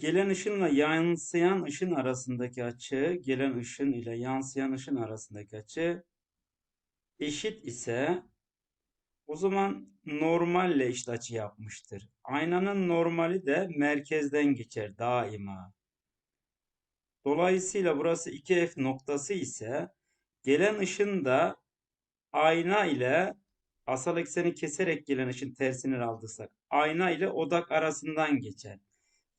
gelen ışınla yansıyan ışın arasındaki açı, gelen ışın ile yansıyan ışın arasındaki açı eşit ise o zaman normalle eşit açı yapmıştır. Aynanın normali de merkezden geçer daima. Dolayısıyla burası 2F noktası ise gelen ışın da ayna ile asal ekseni keserek gelen ışın tersini aldırsak ayna ile odak arasından geçer.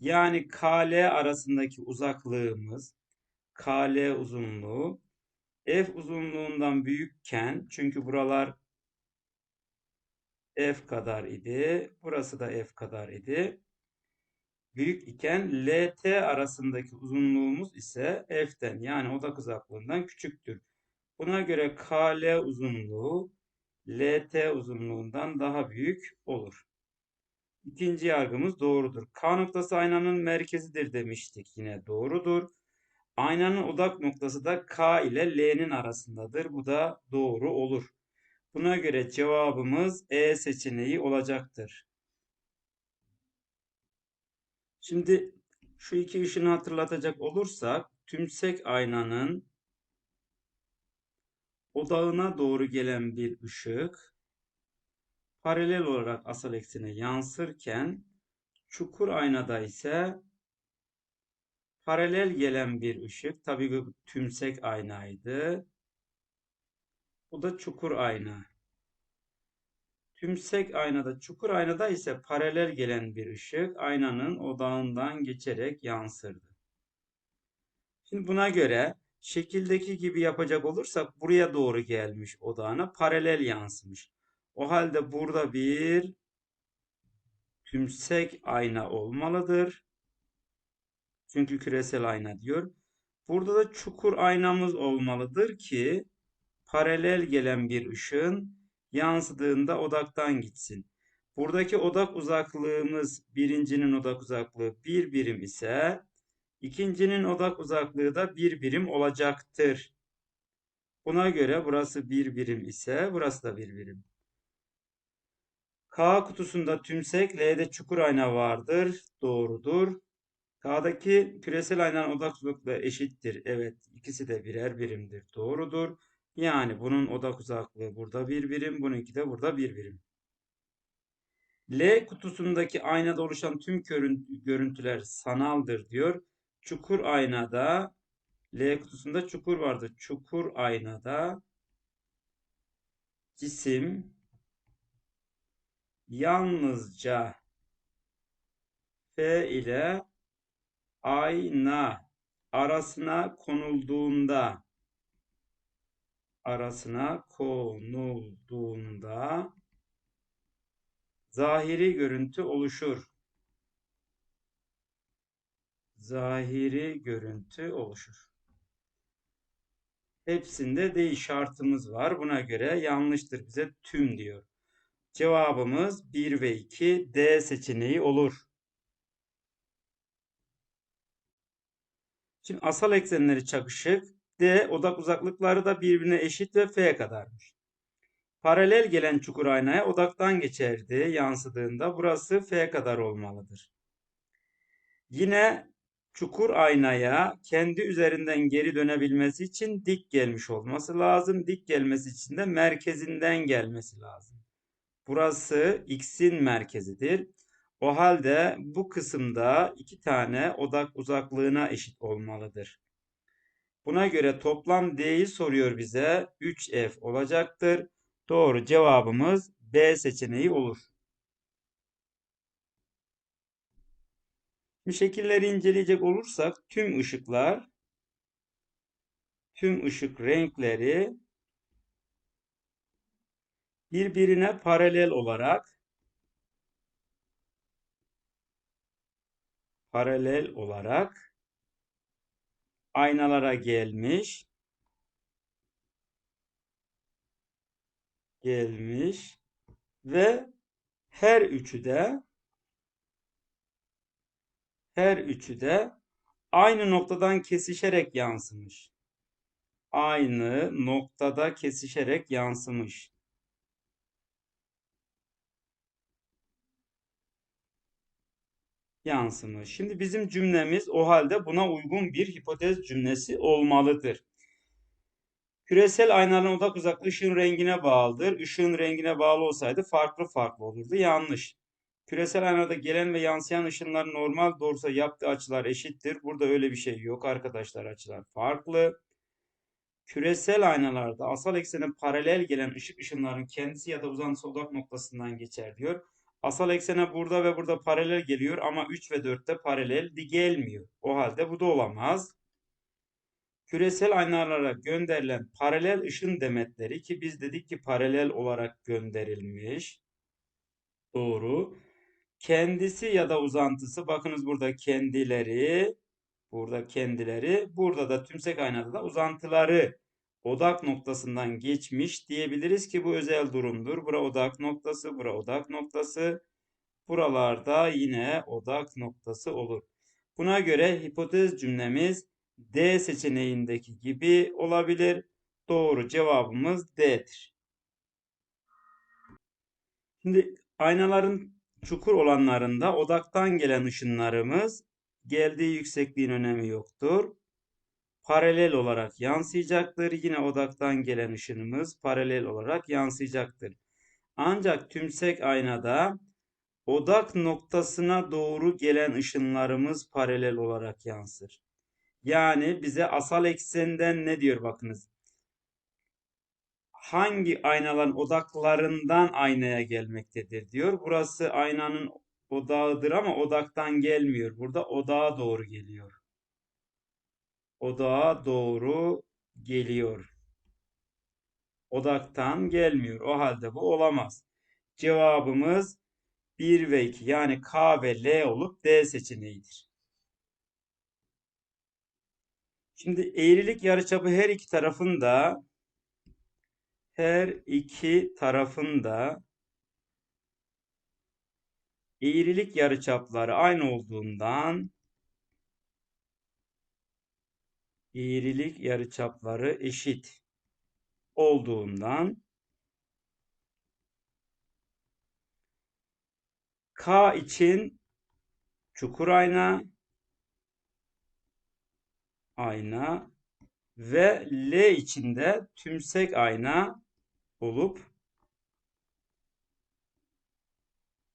Yani KL arasındaki uzaklığımız KL uzunluğu F uzunluğundan büyükken çünkü buralar F kadar idi. Burası da F kadar idi. Büyük iken LT arasındaki uzunluğumuz ise F'ten yani odak uzaklığından küçüktür. Buna göre KL uzunluğu LT uzunluğundan daha büyük olur. İkinci yargımız doğrudur. K noktası aynanın merkezidir demiştik. Yine doğrudur. Aynanın odak noktası da K ile L'nin arasındadır. Bu da doğru olur. Buna göre cevabımız E seçeneği olacaktır. Şimdi şu iki ışını hatırlatacak olursak tümsek aynanın odağına doğru gelen bir ışık paralel olarak asal eksene yansırken çukur aynada ise paralel gelen bir ışık tabii bu tümsek aynaydı. Bu da çukur ayna. Tümsek aynada, çukur aynada ise paralel gelen bir ışık aynanın odağından geçerek yansırdı. Şimdi buna göre şekildeki gibi yapacak olursak buraya doğru gelmiş odağına paralel yansımış. O halde burada bir tümsek ayna olmalıdır. Çünkü küresel ayna diyor. Burada da çukur aynamız olmalıdır ki paralel gelen bir ışığın yansıdığında odaktan gitsin. Buradaki odak uzaklığımız birincinin odak uzaklığı bir birim ise ikincinin odak uzaklığı da bir birim olacaktır. Buna göre burası bir birim ise burası da bir birim. K kutusunda tümsek, L'de çukur ayna vardır. Doğrudur. K'daki küresel aynanın odak uzaklığı eşittir. Evet, ikisi de birer birimdir. Doğrudur. Yani bunun odak uzaklığı burada bir birim, bununki de burada bir birim. L kutusundaki aynada oluşan tüm görüntüler sanaldır diyor. Çukur aynada L kutusunda çukur vardı. Çukur aynada cisim yalnızca F ile ayna arasına konulduğunda arasına konulduğunda zahiri görüntü oluşur. Zahiri görüntü oluşur. Hepsinde değil şartımız var. Buna göre yanlıştır bize tüm diyor. Cevabımız 1 ve 2 D seçeneği olur. Şimdi asal eksenleri çakışık. D odak uzaklıkları da birbirine eşit ve F kadarmış. Paralel gelen çukur aynaya odaktan geçerdi yansıdığında burası F kadar olmalıdır. Yine çukur aynaya kendi üzerinden geri dönebilmesi için dik gelmiş olması lazım. Dik gelmesi için de merkezinden gelmesi lazım. Burası X'in merkezidir. O halde bu kısımda iki tane odak uzaklığına eşit olmalıdır. Buna göre toplam D'yi soruyor bize. 3F olacaktır. Doğru cevabımız B seçeneği olur. Bu şekilleri inceleyecek olursak tüm ışıklar tüm ışık renkleri birbirine paralel olarak paralel olarak aynalara gelmiş. Gelmiş ve her üçü de her üçü de aynı noktadan kesişerek yansımış. Aynı noktada kesişerek yansımış. Yansımış. Şimdi bizim cümlemiz o halde buna uygun bir hipotez cümlesi olmalıdır. Küresel aynaların odak uzaklığı ışığın rengine bağlıdır. Işığın rengine bağlı olsaydı farklı farklı olurdu. Yanlış. Küresel aynada gelen ve yansıyan ışınlar normal doğrusa yaptığı açılar eşittir. Burada öyle bir şey yok arkadaşlar. Açılar farklı. Küresel aynalarda asal eksene paralel gelen ışık ışınlarının kendisi ya da uzantısı odak noktasından geçer diyor. Asal eksene burada ve burada paralel geliyor ama 3 ve 4'te paralel gelmiyor. O halde bu da olamaz. Küresel aynalara gönderilen paralel ışın demetleri ki biz dedik ki paralel olarak gönderilmiş. Doğru. Kendisi ya da uzantısı bakınız burada kendileri burada kendileri burada da tümsek aynada da uzantıları odak noktasından geçmiş diyebiliriz ki bu özel durumdur. Bura odak noktası, bura odak noktası. Buralarda yine odak noktası olur. Buna göre hipotez cümlemiz D seçeneğindeki gibi olabilir. Doğru cevabımız D'dir. Şimdi aynaların çukur olanlarında odaktan gelen ışınlarımız geldiği yüksekliğin önemi yoktur. Paralel olarak yansıyacaktır. Yine odaktan gelen ışınımız paralel olarak yansıyacaktır. Ancak tümsek aynada odak noktasına doğru gelen ışınlarımız paralel olarak yansır. Yani bize asal eksenden ne diyor bakınız. Hangi aynaların odaklarından aynaya gelmektedir diyor. Burası aynanın odağıdır ama odaktan gelmiyor. Burada odağa doğru geliyor. Odağa doğru geliyor. Odaktan gelmiyor. O halde bu olamaz. Cevabımız 1 ve 2 yani K ve L olup D seçeneğidir. Şimdi eğrilik yarıçapı her iki tarafında her iki tarafında eğrilik yarıçapları aynı olduğundan eğrilik yarıçapları eşit olduğundan K için çukur ayna ayna ve L içinde tümsek ayna olup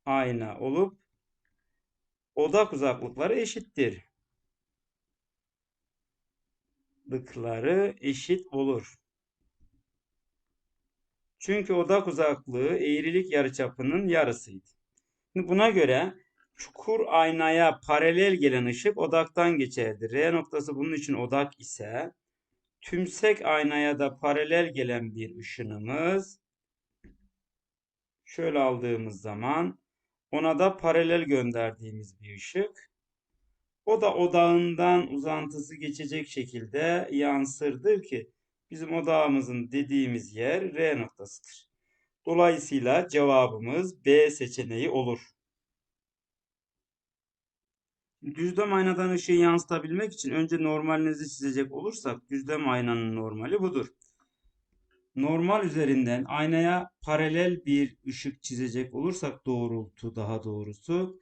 ayna olup odak uzaklıkları eşittir. Lıkları eşit olur. Çünkü odak uzaklığı eğrilik yarıçapının yarısıydı. Şimdi buna göre çukur aynaya paralel gelen ışık odaktan geçerdi. R noktası bunun için odak ise tümsek aynaya da paralel gelen bir ışınımız şöyle aldığımız zaman ona da paralel gönderdiğimiz bir ışık. O da odağından uzantısı geçecek şekilde yansırdır ki bizim odağımızın dediğimiz yer R noktasıdır. Dolayısıyla cevabımız B seçeneği olur. Düzlem aynadan ışığı yansıtabilmek için önce normalinizi çizecek olursak düzlem aynanın normali budur. Normal üzerinden aynaya paralel bir ışık çizecek olursak doğrultu daha doğrusu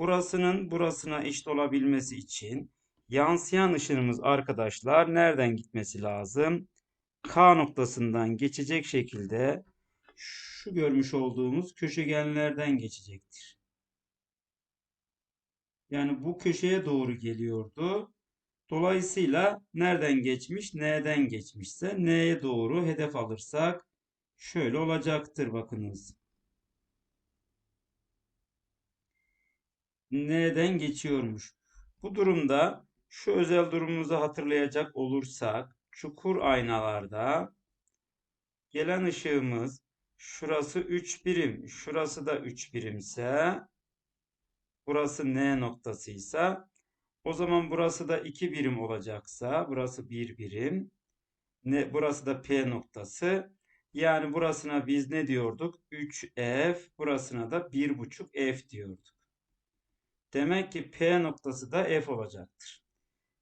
burasının burasına eşit olabilmesi için yansıyan ışınımız arkadaşlar nereden gitmesi lazım? K noktasından geçecek şekilde şu görmüş olduğumuz köşegenlerden geçecektir. Yani bu köşeye doğru geliyordu. Dolayısıyla nereden geçmiş? N'den geçmişse N'ye doğru hedef alırsak şöyle olacaktır bakınız. N'den geçiyormuş. Bu durumda şu özel durumumuzu hatırlayacak olursak çukur aynalarda gelen ışığımız şurası 3 birim, şurası da 3 birimse burası N noktasıysa o zaman burası da 2 birim olacaksa burası 1 birim. Ne, burası da P noktası. Yani burasına biz ne diyorduk? 3F. Burasına da 1,5 F diyorduk. Demek ki P noktası da F olacaktır.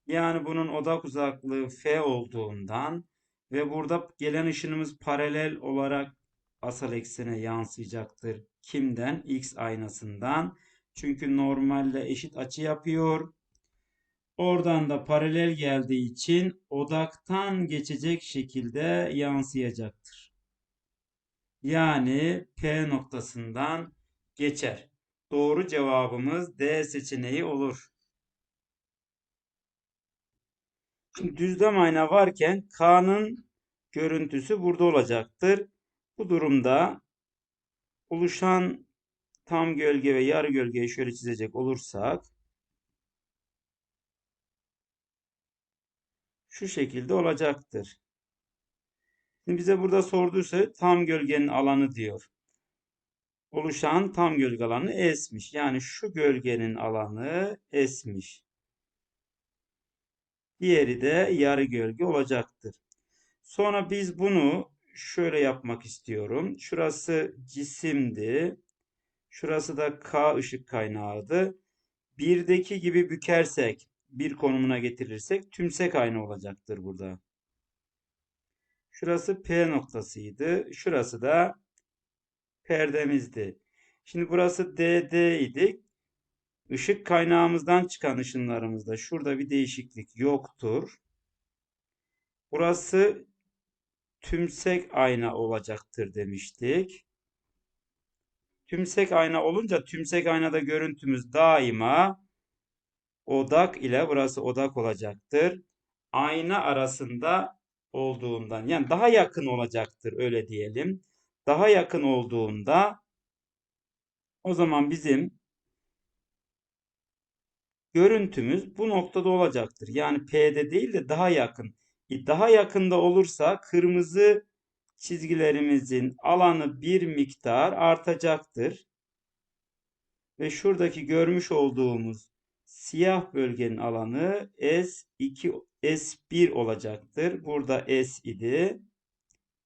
Yani bunun odak uzaklığı F olduğundan ve burada gelen ışınımız paralel olarak asal eksene yansıyacaktır. Kimden? X aynasından. Çünkü normalle eşit açı yapıyor. Oradan da paralel geldiği için odaktan geçecek şekilde yansıyacaktır. Yani P noktasından geçer. Doğru cevabımız D seçeneği olur. Düzlem ayna varken K'nın görüntüsü burada olacaktır. Bu durumda oluşan tam gölge ve yarı gölgeyi şöyle çizecek olursak şu şekilde olacaktır. Şimdi bize burada sorduysa tam gölgenin alanı diyor. Oluşan tam gölge alanı S'miş. Yani şu gölgenin alanı S'miş. Diğeri de yarı gölge olacaktır. Sonra biz bunu şöyle yapmak istiyorum. Şurası cisimdi. Şurası da K ışık kaynağıydı. Birdeki gibi bükersek, bir konumuna getirirsek tümsek ayna olacaktır burada. Şurası P noktasıydı. Şurası da perdemizdi. Şimdi burası DD idi. Işık kaynağımızdan çıkan ışınlarımızda şurada bir değişiklik yoktur. Burası tümsek ayna olacaktır demiştik. Tümsek ayna olunca tümsek aynada görüntümüz daima odak ile burası odak olacaktır. Ayna arasında olduğundan yani daha yakın olacaktır öyle diyelim. Daha yakın olduğunda o zaman bizim görüntümüz bu noktada olacaktır. Yani P'de değil de daha yakın. E, daha yakında olursa kırmızı çizgilerimizin alanı bir miktar artacaktır. Ve şuradaki görmüş olduğumuz siyah bölgenin alanı S2 S1 olacaktır. Burada S idi.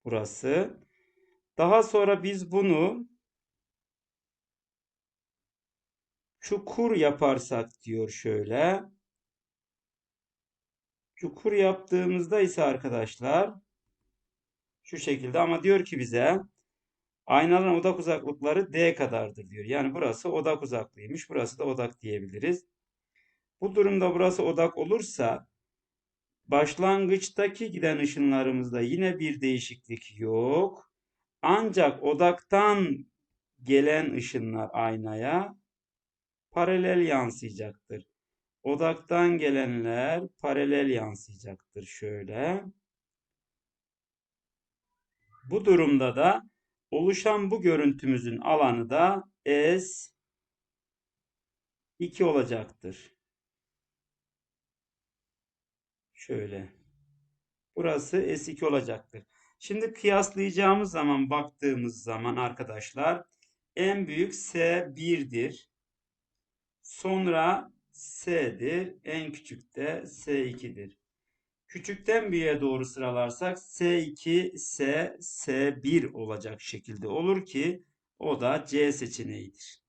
Burası. Daha sonra biz bunu çukur yaparsak diyor şöyle. Çukur yaptığımızda ise arkadaşlar şu şekilde ama diyor ki bize aynaların odak uzaklıkları D kadardır diyor. Yani burası odak uzaklığıymış. Burası da odak diyebiliriz. Bu durumda burası odak olursa başlangıçtaki giden ışınlarımızda yine bir değişiklik yok. Ancak odaktan gelen ışınlar aynaya paralel yansıyacaktır. Odaktan gelenler paralel yansıyacaktır şöyle. Bu durumda da oluşan bu görüntümüzün alanı da S2 olacaktır. Şöyle. Burası S2 olacaktır. Şimdi kıyaslayacağımız zaman baktığımız zaman arkadaşlar en büyük S1'dir. Sonra S'dir. En küçük de S2'dir. Küçükten büyüğe doğru sıralarsak S2, S, S1 olacak şekilde olur ki o da C seçeneğidir.